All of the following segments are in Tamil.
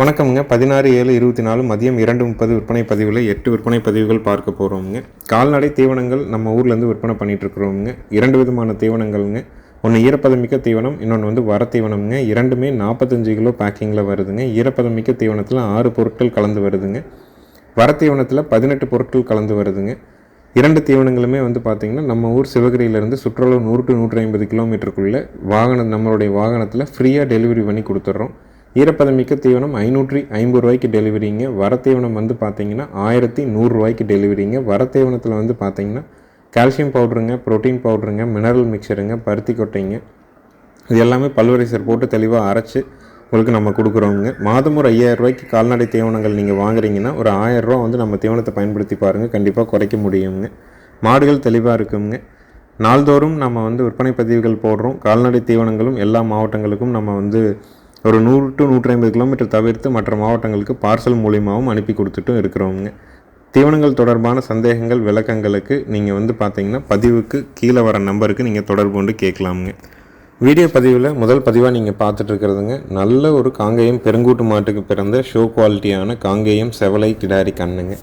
வணக்கம்ங்க. பதினாறு ஏழு இருபத்தி நாலு மதியம் இரண்டு முப்பது விற்பனை பதிவில் எட்டு விற்பனை பதிவுகள் பார்க்க போகிறோம்ங்க கால்நடை தீவனங்கள் நம்ம ஊர்லேருந்து விற்பனை பண்ணிட்டு இரண்டு விதமான தீவனங்கள்ங்க. ஒன்று ஈரப்பதமிக்க தீவனம் இன்னொன்று வந்து வர தீவனம்ங்க. இரண்டுமே நாற்பத்தஞ்சு கிலோ பேக்கிங்கில் வருதுங்க. ஈரப்பதமிக்க தீவனத்தில் ஆறு பொருட்கள் கலந்து வருதுங்க. வர தீவனத்தில் பதினெட்டு பொருட்கள் கலந்து வருதுங்க. இரண்டு தீவனங்களுமே வந்து பார்த்திங்கன்னா நம்ம ஊர் சிவகிரியிலேருந்து சுற்றுலா நூறு டு நூற்றி ஐம்பது கிலோமீட்டருக்குள்ளே வாகனம் நம்மளுடைய வாகனத்தில் ஃப்ரீயாக டெலிவரி பண்ணி கொடுத்துட்றோம் ஈரப்பதமிக்க தீவனம் ஐநூற்றி ஐம்பது ரூபாய்க்கு டெலிவரிங்க. வர தீவனம் வந்து பார்த்தீங்கன்னா ஆயிரத்தி நூறுரூவாய்க்கு டெலிவரிங்க. வர தீவனத்தில் வந்து பார்த்தீங்கன்னா கால்சியம் பவுடருங்க ப்ரோட்டீன் பவுடருங்க மினரல் மிக்சருங்க பருத்தி கொட்டைங்க. இது எல்லாமே பல்வரைசர் போட்டு தெளிவாக அரைச்சி உங்களுக்கு நம்ம கொடுக்குறோங்க. மாதம் ஒரு ஐயாயிரம் ரூபாய்க்கு கால்நடை தீவனங்கள் நீங்கள் வாங்குறீங்கன்னா ஒரு ஆயிரம் ரூபா வந்து நம்ம தீவனத்தை பயன்படுத்தி பாருங்கள் கண்டிப்பாக குறைக்க முடியுங்க. மாடுகள் தெளிவாக இருக்குங்க. நாள்தோறும் நம்ம வந்து விற்பனை பதிவுகள் போடுறோம். கால்நடை தீவனங்களும் எல்லா மாவட்டங்களுக்கும் நம்ம வந்து ஒரு நூறு டு நூற்றி ஐம்பது கிலோமீட்டர் தவிர்த்து மற்ற மாவட்டங்களுக்கு பார்சல் மூலியமாகவும் அனுப்பி கொடுத்துட்டும் இருக்கிறோங்க தீவனங்கள் தொடர்பான சந்தேகங்கள் விளக்கங்களுக்கு நீங்கள் வந்து பார்த்தீங்கன்னா பதிவுக்கு கீழே வர நம்பருக்கு நீங்கள் தொடர்பு கொண்டு கேட்கலாமுங்க. வீடியோ பதிவில் முதல் பதிவாக நீங்கள் பார்த்துட்ருக்கிறதுங்க நல்ல ஒரு காங்கேயம் பெருங்கூட்டு மாட்டுக்கு பிறந்த ஷோ குவாலிட்டியான காங்கேயம் செவலை கிடாரி கண்ணுங்க.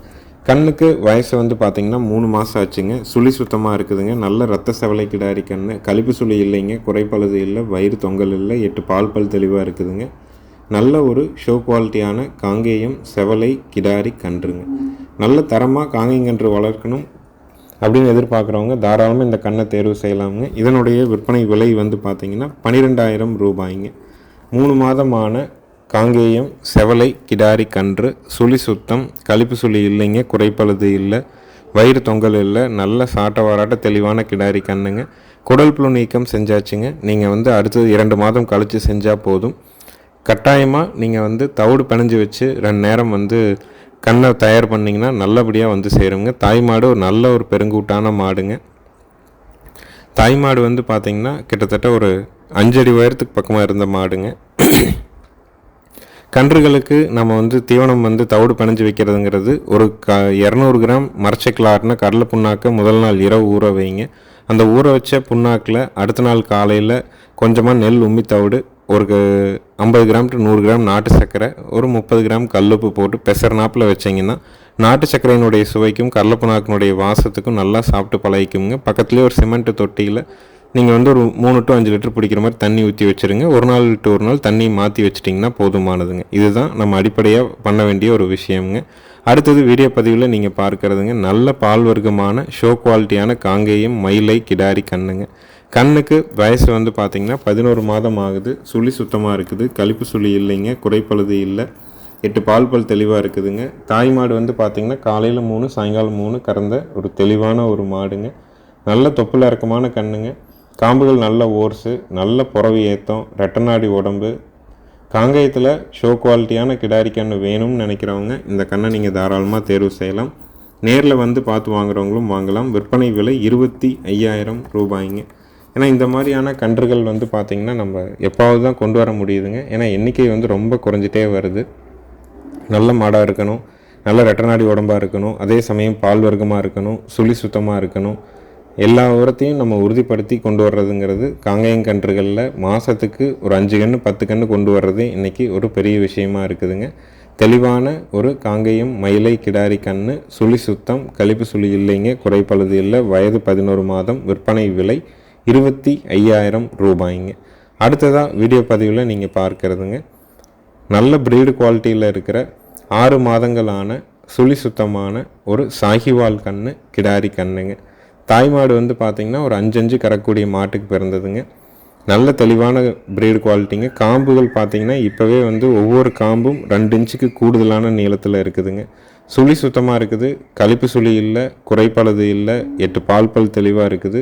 கண்ணுக்கு வயசு வந்து பார்த்தீங்கன்னா மூணு மாதம் ஆச்சுங்க. சுழி சுத்தமாக இருக்குதுங்க. நல்ல ரத்த செவலை கிடாரி கண் கழிப்பு சுழி இல்லைங்க. குறைப்பழுது இல்லை. வயிறு தொங்கல் இல்லை. எட்டு பால் பல் தெளிவாக இருக்குதுங்க. நல்ல ஒரு ஷோ குவாலிட்டியான காங்கேயம் செவலை கிடாரி கன்றுங்க. நல்ல தரமாக காங்கேயங்கன்று வளர்க்கணும் அப்படின்னு எதிர்பார்க்குறவங்க தாராளமாக இந்த கண்ணை தேர்வு செய்யலாமுங்க. இதனுடைய விற்பனை விலை வந்து பார்த்திங்கன்னா பன்னிரெண்டாயிரம் ரூபாய்ங்க. மூணு மாதமான காங்கேயம் செவலை கிடாரி கன்று சுழி சுத்தம் கழிப்பு சுழி இல்லைங்க குறைப்பழுது இல்லை வயிறு தொங்கல் இல்லை நல்ல சாட்ட வாராட்ட தெளிவான கிடாரி கண்ணுங்க. குடல் புழு நீக்கம் செஞ்சாச்சுங்க. நீங்கள் வந்து அடுத்தது இரண்டு மாதம் கழித்து செஞ்சால் போதும். கட்டாயமாக நீங்கள் வந்து தவிடு பிணைஞ்சு வச்சு ரெண்டு நேரம் வந்து கண்ணை தயார் பண்ணிங்கன்னா நல்லபடியாக வந்து சேருங்க. தாய் மாடு ஒரு நல்ல ஒரு பெருங்கூட்டான மாடுங்க. தாய் மாடு வந்து பார்த்திங்கன்னா கிட்டத்தட்ட ஒரு அஞ்சடி உயரத்துக்கு பக்கமாக இருந்த மாடுங்க. கன்றுகளுக்கு நம்ம வந்து தீவனம் வந்து தவிடு பிணைஞ்சு வைக்கிறதுங்கிறது ஒரு க இரநூறு கிராம் மரச்சக்கில் கடலை புண்ணாக்கை முதல் நாள் இரவு ஊற வைங்க. அந்த ஊற வச்ச புண்ணாக்கில் அடுத்த நாள் காலையில் கொஞ்சமாக நெல் உம்மி தவிடு ஒரு ஐம்பது கிராம் டு நூறு கிராம் நாட்டு சர்க்கரை ஒரு முப்பது கிராம் கல்லுப்பு போட்டு பெசர் நாப்பில் வச்சிங்கன்னா நாட்டு சர்க்கரையினுடைய சுவைக்கும் கடலப்புனாக்கினுடைய வாசத்துக்கும் நல்லா சாப்பிட்டு பழகிக்குங்க. பக்கத்துலேயே ஒரு சிமெண்ட் தொட்டியில் நீங்கள் வந்து ஒரு மூணு டு அஞ்சு லிட்டர் பிடிக்கிற மாதிரி தண்ணி ஊற்றி வச்சுருங்க. ஒரு நாள் டு ஒரு நாள் தண்ணி மாற்றி வச்சிட்டிங்கன்னா போதுமானதுங்க. இதுதான் நம்ம அடிப்படையாக பண்ண வேண்டிய ஒரு விஷயம்ங்க. அடுத்தது வீடியோ பதிவில் நீங்கள் பார்க்குறதுங்க நல்ல பால் வர்க்கமான ஷோ குவாலிட்டியான காங்கேயம் மயிலை கிடாரி கண்ணுங்க. கண்ணுக்கு வயசு வந்து பார்த்திங்கன்னா பதினோரு மாதம் ஆகுது. சுழி சுத்தமாக இருக்குது. கழிப்பு சுழி இல்லைங்க. குறைப்பழுது இல்லை. எட்டு பால் பல் தெளிவாக இருக்குதுங்க. தாய் மாடு வந்து பார்த்திங்கன்னா காலையில் மூணு சாயங்காலம் மூணு கறந்த ஒரு தெளிவான ஒரு மாடுங்க. நல்ல தொப்புல இறக்கமான கண்ணுங்க. காம்புகள் நல்ல ஓர்ஸு நல்ல புறவி ஏற்றம் ரெட்டநாடி உடம்பு. காங்கேயத்தில் ஷோ குவாலிட்டியான கிடாரி கன்று வேணும்னு நினைக்கிறவங்க இந்த கண்ணை நீங்கள் தாராளமாக தேர்வு செய்யலாம். நேரில் வந்து பார்த்து வாங்குறவங்களும் வாங்கலாம். விற்பனை விலை இருபத்தி ஐயாயிரம் ரூபாய்ங்க. ஏன்னா இந்த மாதிரியான கன்றுகள் வந்து பார்த்திங்கன்னா நம்ம எப்பாவது தான் கொண்டு வர முடியுதுங்க. ஏன்னா எண்ணிக்கை வந்து ரொம்ப குறைஞ்சிட்டே வருது. நல்ல மாடாக இருக்கணும். நல்ல ரெட்டநாடி உடம்பாக இருக்கணும். அதே சமயம் பால் வர்க்கமாக இருக்கணும். சுழி சுத்தமாக இருக்கணும். எல்லா உரத்தையும் நம்ம உறுதிப்படுத்தி கொண்டு வர்றதுங்கிறது காங்கேயம் கன்றுகளில் மாதத்துக்கு ஒரு அஞ்சு கன்று பத்து கன்று கொண்டு வர்றது இன்றைக்கி ஒரு பெரிய விஷயமா இருக்குதுங்க. தெளிவான ஒரு காங்கேயம் மயிலை கிடாரி கன்று சுழி சுத்தம் கழிப்பு சுழி இல்லைங்க குறைப்பழுது இல்லை வயது பதினோரு மாதம் விற்பனை விலை இருபத்தி ஐயாயிரம் ரூபாய்ங்க. அடுத்ததாக வீடியோ பதிவில் நீங்கள் பார்க்குறதுங்க. நல்ல ப்ரீடு குவாலிட்டியில் இருக்கிற ஆறு மாதங்களான சுழி சுத்தமான ஒரு சாகிவால் கன்று கிடாரி கண்ணுங்க தாய்மாடு வந்து பார்த்திங்கன்னா ஒரு அஞ்சஞ்சு கறக்கூடிய மாட்டுக்கு பிறந்ததுங்க. நல்ல தெளிவான பிரீடு குவாலிட்டிங்க காம்புகள் பார்த்திங்கன்னா இப்போவே வந்து ஒவ்வொரு காம்பும் ரெண்டு இன்ச்சுக்கு கூடுதலான நீளத்தில் இருக்குதுங்க. சுழி சுத்தமாக இருக்குது. கழிப்பு சுழி இல்லை குறைப்பழுது இல்லை எட்டு பால் பல் தெளிவாக இருக்குது.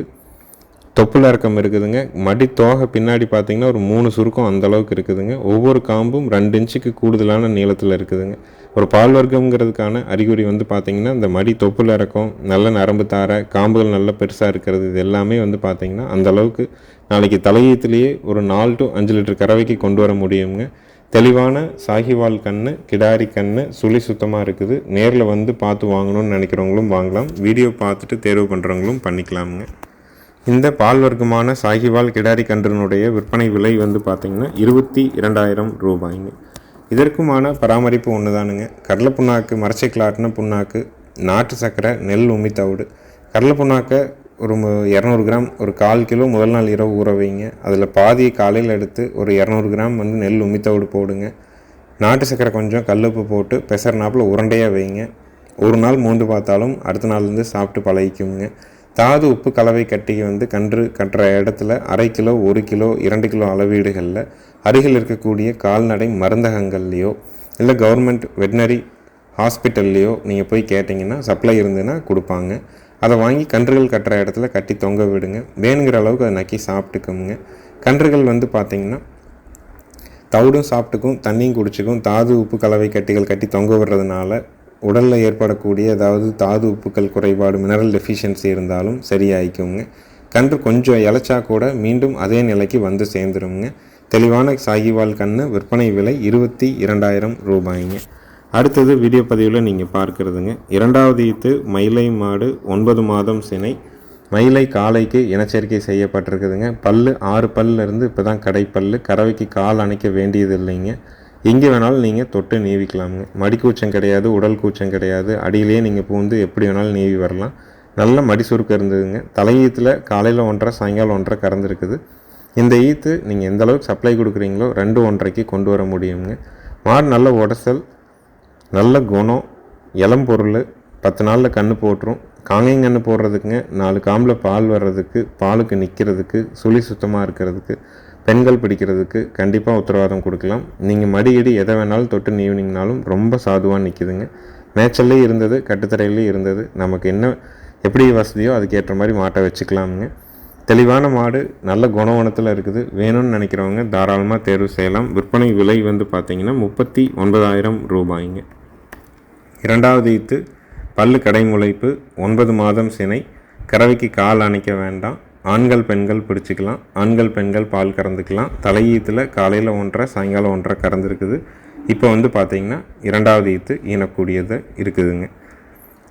தொப்புள் இறக்கம் இருக்குதுங்க. மடி தோகை பின்னாடி பார்த்திங்கன்னா ஒரு மூணு சுருக்கம் அந்தளவுக்கு இருக்குதுங்க. ஒவ்வொரு காம்பும் ரெண்டு இன்ச்சுக்கு கூடுதலான நீளத்தில் இருக்குதுங்க. ஒரு பால் வர்க்கம்ங்கிறதுக்கான அறிகுறி வந்து பார்த்திங்கன்னா இந்த மடி தொப்புள் இறக்கம் நல்ல நரம்பு தார காம்புகள் நல்ல பெருசாக இருக்கிறது இது எல்லாமே வந்து பார்த்திங்கன்னா அந்த அளவுக்கு நாளைக்கு தலையீத்துலேயே ஒரு நாலு டு அஞ்சு லிட்டர் கறவைக்கு கொண்டு வர முடியுங்க. தெளிவான சாகிவால் கன்று கிடாரி கன்று சுழி சுத்தமாக இருக்குது. நேரில் வந்து பார்த்து வாங்கணும்னு நினைக்கிறவங்களும் வாங்கலாம். வீடியோ பார்த்துட்டு தேர்வு பண்ணுறவங்களும் பண்ணிக்கலாமுங்க. இந்த பால் வர்க்கமான சாகிவால் கிடாரி கன்றினுடைய விற்பனை விலை வந்து பார்த்திங்கன்னா இருபத்தி இரண்டாயிரம் ரூபாய்ங்க. இதற்குமான பராமரிப்பு ஒன்று தானுங்க கடலை புண்ணாக்கு மரச்சை கிளாட்டின புண்ணாக்கு நாட்டு சர்க்கரை நெல் உமி தவிடு கடலை புண்ணாக்கை ஒரு இரநூறு கிராம் ஒரு கால் கிலோ முதல் நாள் இரவு ஊற வைங்க. அதில் பாதியை காலையில் எடுத்து ஒரு இரநூறு கிராம் வந்து நெல் உமித்தவிடு போடுங்க. நாட்டு சர்க்கரை கொஞ்சம் கல்லுப்பு போட்டு பெசர்னாப்பில் உருண்டையாக வைங்க. ஒரு நாள் மூன்று பார்த்தாலும் அடுத்த நாள்லேருந்து சாப்பிட்டு பழகிக்குங்க. தாது உப்பு கலவை கட்டியை வந்து கன்று கட்டுற இடத்துல அரை கிலோ ஒரு கிலோ இரண்டு கிலோ அளவீடுகளில் அருகில் இருக்கக்கூடிய கால்நடை மருந்தகங்கள்லேயோ இல்லை கவர்மெண்ட் வெட்டினரி ஹாஸ்பிட்டல்லையோ நீங்கள் போய் கேட்டிங்கன்னா சப்ளை இருந்ததுன்னா கொடுப்பாங்க. அதை வாங்கி கன்றுகள் கட்டுற இடத்துல கட்டி தொங்க விடுங்க. வேணுங்கிற அளவுக்கு அதை நக்கி சாப்பிட்டுக்குங்க. கன்றுகள் வந்து பார்த்திங்கன்னா தவிடும் சாப்பிட்டுக்கும் தண்ணியும் குடிச்சுக்கும் தாது உப்பு கலவை கட்டிகள் கட்டி தொங்க விடுறதுனால உடலில் ஏற்படக்கூடிய ஏதாவது தாது உப்புக்கள் குறைபாடு மினரல் டெஃபிஷியன்சி இருந்தாலும் சரியாயிக்குங்க கன்று கொஞ்சம் இழைச்சா கூட மீண்டும் அதே நிலைக்கு வந்து சேர்ந்துருங்க. தெளிவான சாகிவால் கன்று விற்பனை விலை இருபத்தி இரண்டாயிரம் ரூபாய்ங்க. அடுத்தது வீடியோ பதிவில் நீங்கள் பார்க்குறதுங்க. இரண்டாவது ஈத்து மயிலை மாடு ஒன்பது மாதம் சினை. மயிலை காலைக்கு இனச்சேர்க்கை செய்யப்பட்டிருக்குதுங்க. பல்லு ஆறு பல்லிருந்து இப்போ தான் கடைப்பல்லு. கறவைக்கு கால் அணைக்க வேண்டியது இல்லைங்க எங்கே வேணாலும் நீங்கள் தொட்டு நீவிக்கலாமுங்க. மடி கூச்சம் கிடையாது உடல் கூச்சம் கிடையாது. அடியிலேயே நீங்கள் பூந்து எப்படி வேணாலும் நீவி வரலாம். நல்ல மடி சுருக்கம் இருந்ததுங்க. தலையீத்தில் காலையில் ஒன்றரை சாயங்காலம் ஒன்றரை கறந்துருக்குது. இந்த ஈத்து நீங்கள் எந்த அளவுக்கு சப்ளை கொடுக்குறீங்களோ ரெண்டு ஒன்றரைக்கு கொண்டு வர முடியுங்க. மாடு நல்ல உடசல் நல்ல குணம் இளம் பொருள் பத்து நாளில் கன்று போட்டுரும். காங்கைங்கன்று போடுறதுக்குங்க. நாலு காம்பில் பால் வர்றதுக்கு பாலுக்கு நிற்கிறதுக்கு சுழி சுத்தமாக இருக்கிறதுக்கு. பெண்கள் பிடிக்கிறதுக்கு கண்டிப்பாக உத்தரவாதம் கொடுக்கலாம். நீங்கள் மடியடி எதை வேணாலும் தொட்டு ஈவினிங்னாலும் ரொம்ப சாதுவாக நிற்கிதுங்க மேய்ச்சல்லே இருந்தது கட்டுத்தரையிலையும் இருந்தது. நமக்கு என்ன எப்படி வசதியோ அதுக்கேற்ற மாதிரி மாட்டை வச்சுக்கலாமுங்க. தெளிவான மாடு நல்ல குணவனத்தில் இருக்குது. வேணும்னு நினைக்கிறவங்க தாராளமாக தேர்வு செய்யலாம். விற்பனை விலை வந்து பார்த்திங்கன்னா முப்பத்தி ஒன்பதாயிரம் ரூபாய்ங்க. இரண்டாவது ஈத்து பல்லு கடைமுளைப்பு ஒன்பது மாதம் சினை. கறவைக்கு கால் அணைக்க வேண்டாம். ஆண்கள் பெண்கள் பிடிச்சிக்கலாம். ஆண்கள் பெண்கள் பால் கறந்துக்கலாம். தலையீத்தில் காலையில் ஒன்றரை சாயங்காலம் ஒன்றரை கறந்துருக்குது. இப்போ வந்து பார்த்தீங்கன்னா இரண்டாவது ஈத்து ஈனக்கூடியது இருக்குதுங்க.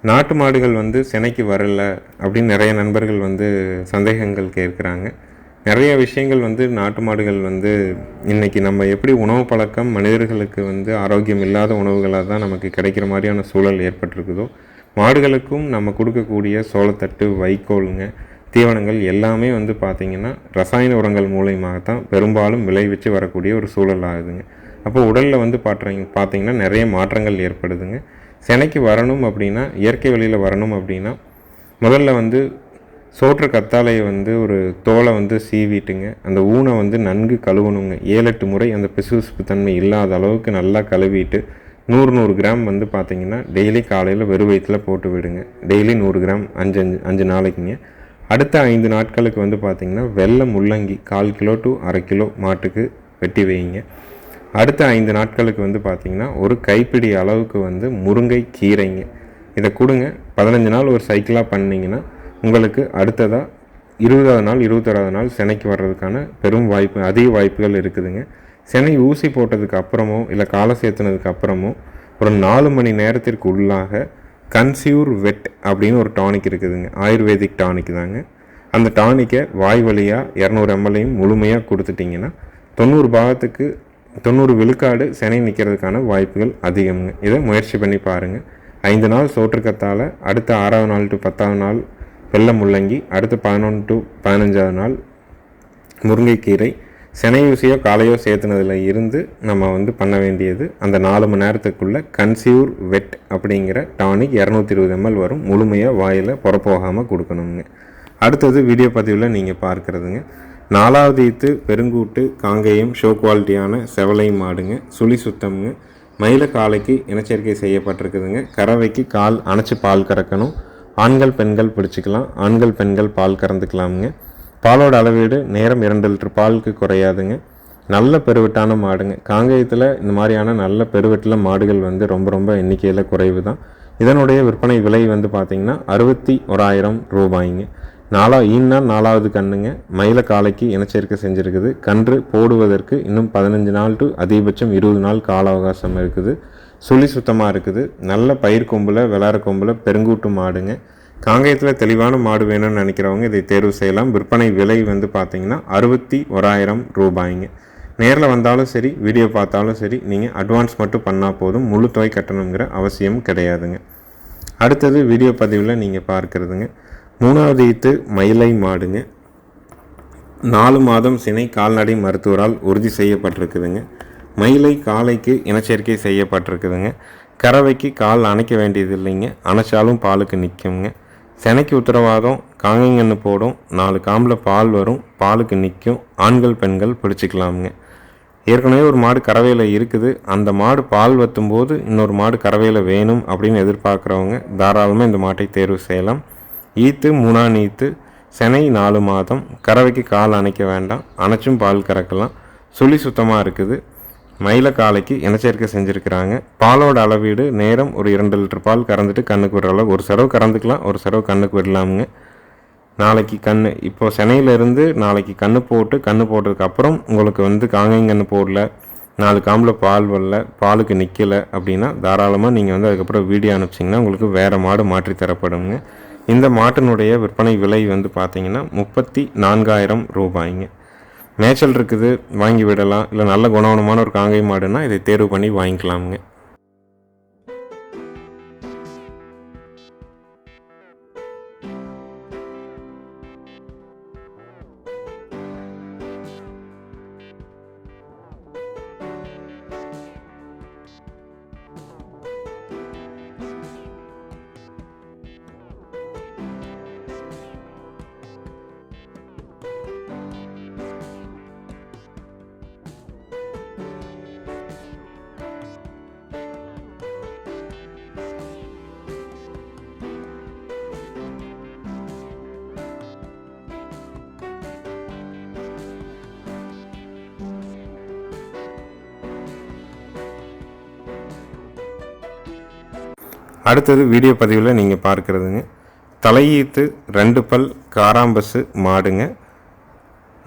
நாட்டு மாடுகள் வந்து சினைக்கு வரல அப்படின்னு நிறைய நண்பர்கள் வந்து சந்தேகங்கள் கேட்குறாங்க. நிறைய விஷயங்கள் வந்து நாட்டு மாடுகள் வந்து இன்னைக்கு நம்ம எப்படி உணவு பழக்கம் மனிதர்களுக்கு வந்து ஆரோக்கியம் இல்லாத உணவுகளாக தான் நமக்கு கிடைக்கிற மாதிரியான சூழல் ஏற்பட்டிருக்குதோ மாடுகளுக்கும் நம்ம கொடுக்கக்கூடிய சோளத்தட்டு வைக்கோலுங்க தீவனங்கள் எல்லாமே வந்து பார்த்திங்கன்னா ரசாயன உரங்கள் மூலயமாக தான் பெரும்பாலும் விளைவிச்சு வரக்கூடிய ஒரு சூழல் ஆகுதுங்க. அப்போ உடலில் வந்து பாட்டுறீங்க பார்த்தீங்கன்னா நிறைய மாற்றங்கள் ஏற்படுதுங்க. சினைக்கு வரணும் அப்படின்னா இயற்கை வழியில் வரணும் அப்படின்னா முதல்ல வந்து சோற்று கத்தாழையை வந்து ஒரு தோலை வந்து சீவிட்டுங்க. அந்த ஊனை வந்து நன்கு கழுவணுங்க. ஏழெட்டு முறை அந்த பிசுபிசுப்பு தன்மை இல்லாத அளவுக்கு நல்லா கழுவிட்டு நூறு நூறு கிராம் வந்து பார்த்திங்கன்னா டெய்லி காலையில் வெறும் வயிற்றில் போட்டு விடுங்க. டெய்லி நூறு கிராம் அஞ்சு அஞ்சு அஞ்சு நாளைக்குங்க. அடுத்த ஐந்து நாட்களுக்கு வந்து பார்த்தீங்கன்னா வெள்ளை முள்ளங்கி கால் கிலோ டு அரை கிலோ மாட்டுக்கு வெட்டி வைங்க அடுத்த ஐந்து நாட்களுக்கு வந்து பார்த்தீங்கன்னா ஒரு கைப்பிடி அளவுக்கு வந்து முருங்கை கீரைங்க. இதை கொடுங்க. பதினஞ்சு நாள் ஒரு சைக்கிளாக பண்ணிங்கன்னா உங்களுக்கு அடுத்ததாக இருபதாவது நாள் இருபத்தொராவது நாள் சினைக்கு வர்றதுக்கான பெரும் வாய்ப்பு அதிக வாய்ப்புகள் இருக்குதுங்க. சினை ஊசி போட்டதுக்கு அப்புறமோ இல்லை காலை சேர்த்துனதுக்கு அப்புறமோ ஒரு நாலு மணி நேரத்திற்கு உள்ளாக கன்சியூர் வெட் அப்படின்னு ஒரு டானிக் இருக்குதுங்க. ஆயுர்வேதிக் டானிக் தாங்க. அந்த டானிக்கை வாய் வழியாக இரநூறு எம்எல்ஏயும் முழுமையாக கொடுத்துட்டிங்கன்னா தொண்ணூறு பாகத்துக்கு தொண்ணூறு விழுக்காடு சினை நிற்கிறதுக்கான வாய்ப்புகள் அதிகம்ங்க. இதை முயற்சி பண்ணி பாருங்கள் ஐந்து நாள் சோற்றுக்கத்தால் அடுத்த ஆறாவது நாள் டு பத்தாவது நாள் வெள்ளை முள்ளங்கி அடுத்து பதினொன்று டு பதினஞ்சாவது நாள் முருங்கைக்கீரை செனையூசியோ காலையோ சேர்த்துனதில் இருந்து நம்ம வந்து பண்ண வேண்டியது அந்த நாலு மணி நேரத்துக்குள்ளே கன்சியூர் வெட் அப்படிங்கிற டானிக் இரநூத்தி இருபது எம்எல் வரும். முழுமையாக வாயில் புறப்போகாமல் கொடுக்கணுங்க அடுத்தது வீடியோ பதிவில் நீங்கள் பார்க்குறதுங்க. நாலாவது ஈத்து பெருங்கூட்டு காங்கேயம் ஷோ குவாலிட்டியான செவலை மாடுங்க சுழி சுத்தம்ங்க மயில காலைக்கு இனச்சேர்க்கை செய்யப்பட்டிருக்குதுங்க. கறவைக்கு கால் அணைச்சி பால் கறக்கணும். ஆண்கள் பெண்கள் பிடிச்சிக்கலாம். ஆண்கள் பெண்கள் பால் கறந்துக்கலாமுங்க. பாலோட அளவீடு நேரம் இரண்டு லிட்டர் பாலுக்கு குறையாதுங்க. நல்ல பெருவெட்டான மாடுங்க. காங்கேயத்தில் இந்த மாதிரியான நல்ல பெருவெட்டில் மாடுகள் வந்து ரொம்ப ரொம்ப எண்ணிக்கையில் குறைவு தான் இதனுடைய விற்பனை விலை வந்து பார்த்திங்கன்னா அறுபத்தி ஓராயிரம் ரூபாய்ங்க. நாலா ஈன்னா நாலாவது கண்ணுங்க மயில காலைக்கு இனச்சேர்க்கை செஞ்சுருக்குது. கன்று போடுவதற்கு இன்னும் பதினஞ்சு நாள் டு அதிகபட்சம் இருபது நாள் கால அவகாசம் இருக்குது. சுழி சுத்தமாக இருக்குது. நல்ல பயிர் கொம்பில் விளாட கொம்பில் பெருங்கூட்டு மாடுங்க. காங்கேயத்தில் தெளிவான மாடு வேணும்னு நினைக்கிறவங்க இதை தேர்வு செய்யலாம். விற்பனை விலை வந்து பார்த்தீங்கன்னா அறுபத்தி ஓராயிரம் ரூபாய்ங்க. நேரில் வந்தாலும் சரி வீடியோ பார்த்தாலும் சரி நீங்கள் அட்வான்ஸ் மட்டும் பண்ணால் போதும். முழு தொகை கட்டணுங்கிற அவசியம் கிடையாதுங்க. அடுத்தது வீடியோ பதிவில் நீங்கள் பார்க்குறதுங்க. மூணாவது ஈத்து மயிலை மாடுங்க. நாலு மாதம் சினை கால்நடை மருத்துவரால் உறுதி செய்யப்பட்டிருக்குதுங்க. மயிலை காலைக்கு இனச்சேர்க்கை செய்யப்பட்டிருக்குதுங்க. கறவைக்கு கால் அணைக்க வேண்டியது இல்லைங்க அணைச்சாலும் பாலுக்கு நிற்குங்க செனைக்கு உத்தரவாதம் காங்கைங்கன்னு போடும் நாலு காம்பில் பால் வரும் பாலுக்கு நிற்கும் ஆண்கள் பெண்கள் பிடிச்சிக்கலாமுங்க ஏற்கனவே ஒரு மாடு கறவையில் இருக்குது. அந்த மாடு பால் வத்தும்போது இன்னொரு மாடு கறவையில் வேணும் அப்படின்னு எதிர்பார்க்குறவங்க தாராளமாக இந்த மாட்டை தேர்வு செய்யலாம். ஈத்து மூணாம் ஈத்து செனை நாலு மாதம் கறவைக்கு கால் அணைக்க வேண்டாம் அணைச்சும் பால் கறக்கலாம். சுழி சுத்தமாக இருக்குது. மயில காலைக்கு இனச்சேர்க்கை செஞ்சுருக்கிறாங்க. பாலோட அளவீடு நேரம் ஒரு இரண்டு லிட்டர் பால் கறந்துட்டு கண்ணுக்கு விடுற அளவு. ஒரு செலவு கறந்துக்கலாம் ஒரு செலவு கண்ணுக்கு விடலாமுங்க நாளைக்கு கண் இப்போ சென்னையிலேருந்து நாளைக்கு கண் போட்டு கண் போட்டதுக்கப்புறம் உங்களுக்கு வந்து காங்கைங்கன்று போடல நாலு காம்பில் பால் வரல பாலுக்கு நிற்கலை அப்படின்னா தாராளமாக நீங்கள் வந்து அதுக்கப்புறம் வீடியோ அனுப்பிச்சிங்கன்னா உங்களுக்கு வேறு மாடு மாற்றி தரப்படுங்க. இந்த மாட்டினுடைய விற்பனை விலை வந்து பார்த்திங்கன்னா முப்பத்தி நான்காயிரம் ரூபாய்ங்க. மேய்ச்சல் இருக்குது வாங்கி விடலாம். இல்லை நல்ல குணவனமான ஒரு காங்கை மாடுன்னா இதை தேர்வு பண்ணி வாங்கிக்கலாமுங்க. அடுத்தது வீடியோ பதிவில் நீங்கள் பார்க்குறதுங்க. தலையீத்து ரெண்டு பல் காராம்பசு மாடுங்க.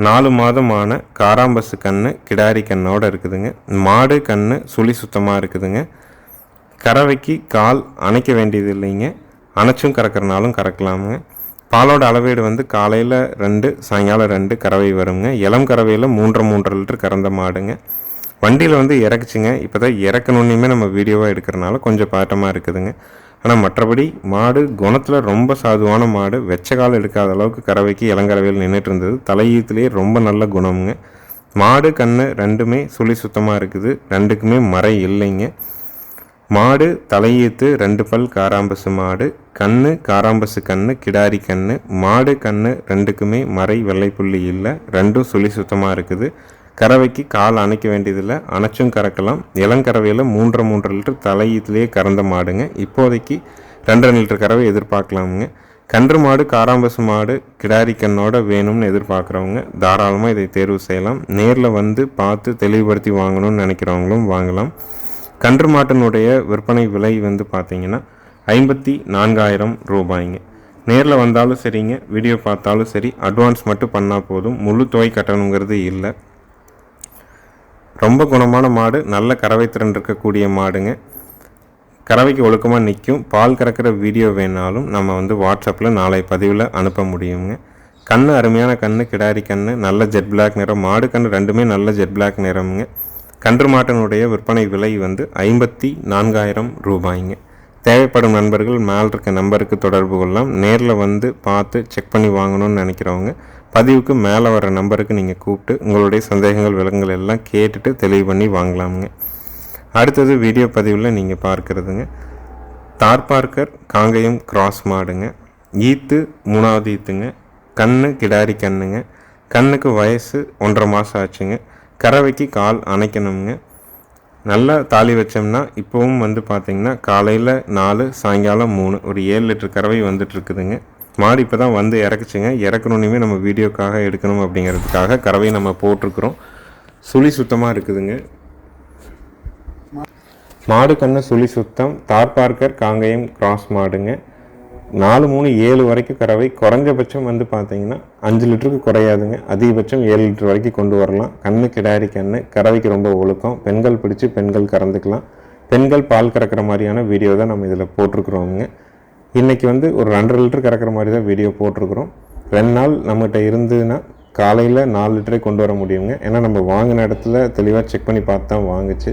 நாலு மாதமான காராம்பசு கன்று கிடாரி கண்ணோடு இருக்குதுங்க. மாடு கன்று சுழி சுத்தமாக இருக்குதுங்க. கறவைக்கு கால் அணைக்க வேண்டியது இல்லைங்க. அணைச்சும் கறக்கிறனாலும் கறக்கலாமுங்க. பாலோட அளவீடு வந்து காலையில் ரெண்டு சாயங்காலம் ரெண்டு கறவை வருங்க. இளம் கறவையில் மூன்றரை மூன்றரை லிட்டர் கறந்த மாடுங்க. வண்டியில் வந்து இறக்குச்சிங்க. இப்போ தான் இறக்கணுன்னுமே நம்ம வீடியோவாக எடுக்கிறனால கொஞ்சம் பாட்டமாக இருக்குதுங்க. ஆனால் மற்றபடி மாடு குணத்தில் ரொம்ப சாதுவான மாடு. வெச்ச கால் எடுக்காத அளவுக்கு கறவைக்கு இளங்கறவையில் நின்றுட்டு இருந்தது. தலையீத்துலேயே ரொம்ப நல்ல குணமுங்க. மாடு கண்ணு ரெண்டுமே சுழி சுத்தமாக இருக்குது. ரெண்டுக்குமே மறை இல்லைங்க. மாடு தலையீத்து ரெண்டு பல் காராம்பசு மாடு. கண்ணு காராம்பசு கண்ணு கிடாரி கண்ணு. மாடு கண்ணு ரெண்டுக்குமே மறை வெள்ளைப்புள்ளி இல்லை. ரெண்டும் சுழி சுத்தமாக இருக்குது. கறவைக்கு கால் அணைக்க வேண்டியதில்லை. அணைச்சும் கறக்கலாம். இளங்கறவையில் மூன்றரை மூன்று லிட்டர் தலையீத்துலேயே கறந்த மாடுங்க. இப்போதைக்கு ரெண்டரை லிட்டர் கறவை எதிர்பார்க்கலாமுங்க. கன்று மாடு காராம்பசு மாடு கிடாரி கண்ணோட வேணும்னு எதிர்பார்க்குறவங்க தாராளமாக இதை தேர்வு செய்யலாம். நேரில் வந்து பார்த்து தெளிவுபடுத்தி வாங்கணும்னு நினைக்கிறவங்களும் வாங்கலாம். கன்று மாட்டினுடைய விற்பனை விலை வந்து பார்த்தீங்கன்னா ஐம்பத்தி நான்காயிரம் ரூபாய்ங்க. நேரில் வந்தாலும் சரிங்க. வீடியோ பார்த்தாலும் சரி. அட்வான்ஸ் மட்டும் பண்ணால் போதும். முழு தொகை கட்டணுங்கிறது இல்லை. ரொம்ப குணமான மாடு நல்ல கறவை திறன் இருக்கக்கூடிய மாடுங்க. கறவைக்கு ஒழுக்கமாக நிற்கும் பால் கறக்கிற வீடியோ வேணாலும் நம்ம வந்து வாட்ஸ்அப்பில் நாளை பதிவில் அனுப்ப முடியுங்க. கண் அருமையான கண் கிடாரி கண் நல்ல ஜெட் பிளாக் நிறம். மாடு கண் ரெண்டுமே நல்ல ஜெட் பிளாக் நிறமுங்க. கன்று மாட்டினுடைய விற்பனை விலை வந்து ஐம்பத்தி நான்காயிரம் ரூபாய்ங்க. தேவைப்படும் நண்பர்கள் மேல் இருக்க நம்பருக்கு தொடர்பு கொள்ளலாம். நேரில் வந்து பார்த்து செக் பண்ணி வாங்கணும்னு நினைக்கிறவங்க பதிவுக்கு மேலே வர நம்பருக்கு நீங்கள் கூப்பிட்டு உங்களுடைய சந்தேகங்கள் விலங்குகள் எல்லாம் கேட்டுட்டு தெளிவு பண்ணி வாங்கலாமுங்க. அடுத்தது வீடியோ பதிவில் நீங்கள் பார்க்குறதுங்க. தார்பார்க்கர் காங்கயம் கிராஸ் மாடுங்க. ஈத்து மூணாவது ஈத்துங்க. கண்ணு கிடாரி கண்ணுங்க. கண்ணுக்கு வயசு ஒன்றரை மாதம் ஆச்சுங்க. கறவைக்கு கால் அணைக்கணுங்க. நல்லா தாலி வச்சோம்னா இப்போவும் வந்து பார்த்திங்கன்னா காலையில் நாலு சாயங்காலம் மூணு ஒரு ஏழு லிட்டர் கறவை வந்துட்டு இருக்குதுங்க. மாடு இப்போ தான் வந்து இறக்குச்சுங்க. இறக்கணுன்னுமே நம்ம வீடியோக்காக எடுக்கணும் அப்படிங்கிறதுக்காக கறவை நம்ம போட்டிருக்கிறோம். சுழி சுத்தமாக இருக்குதுங்க. மாடு கண்ணு சுழி சுத்தம் தார்பார்க்கர் காங்கயம் கிராஸ் மாடுங்க. நாலு மூணு ஏழு வரைக்கும் கறவை. குறைஞ்சபட்சம் வந்து பார்த்தீங்கன்னா அஞ்சு லிட்டருக்கு குறையாதுங்க. அதிகபட்சம் ஏழு லிட்டர் வரைக்கும் கொண்டு வரலாம். கண்ணு கிடாரி கண்ணு. கறவைக்கு ரொம்ப ஒழுக்கம். பெண்கள் பிடிச்சி பெண்கள் கறந்துக்கலாம். பெண்கள் பால் கறக்கிற மாதிரியான வீடியோ தான் நம்ம இதில் போட்டிருக்கிறோங்க இன்றைக்கி வந்து ஒரு ரெண்டரை லிட்டர் கறக்கிற மாதிரி தான் வீடியோ போட்டிருக்கிறோம். ரெண்டு நாள் நம்மகிட்ட இருந்ததுன்னா காலையில் நாலு லிட்டரே கொண்டு வர முடியுங்க. ஏன்னா நம்ம வாங்கின இடத்துல தெளிவாக செக் பண்ணி பார்த்து தான் வாங்குச்சு.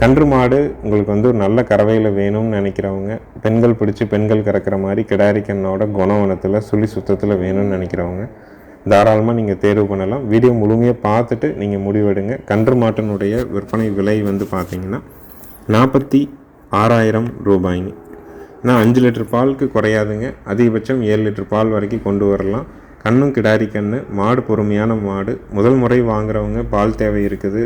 கன்று மாடு உங்களுக்கு வந்து ஒரு நல்ல கறவையில் வேணும்னு நினைக்கிறவங்க பெண்கள் பிடிச்சி பெண்கள் கறக்கிற மாதிரி கிடாரி கண்ணோட குணவனத்தில் சுழி சுத்தத்தில் வேணும்னு நினைக்கிறவங்க தாராளமாக நீங்கள் தேர்வு பண்ணலாம். வீடியோ முழுமையாக பார்த்துட்டு நீங்கள் முடிவெடுங்க. கன்று மாட்டினுடைய விற்பனை விலை வந்து பார்த்தீங்கன்னா நாற்பத்தி ஆறாயிரம் ரூபாய்ங்க. நான் அஞ்சு லிட்டர் பாலுக்கு குறையாதுங்க. அதிகபட்சம் ஏழு லிட்டர் பால் வரைக்கும் கொண்டு வரலாம். கண்ணும் கிடாரி கன்று மாடு பொறுமையான மாடு. முதல் முறை வாங்குறவங்க பால் தேவை இருக்குது.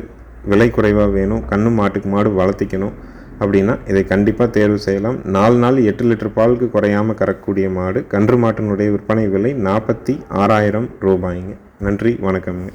விலை குறைவாக வேணும். கண்ணும் மாட்டுக்கு மாடு வளர்த்திக்கணும். அப்படின்னா இதை கண்டிப்பாக தேர்வு செய்யலாம். நாலு நாள் எட்டு லிட்டர் பாலுக்கு குறையாமல் கறக்கக்கூடிய மாடு. கன்று மாட்டினுடைய விற்பனை விலை நாற்பத்தி ஆறாயிரம் ரூபாய்ங்க. நன்றி வணக்கம்ங்க.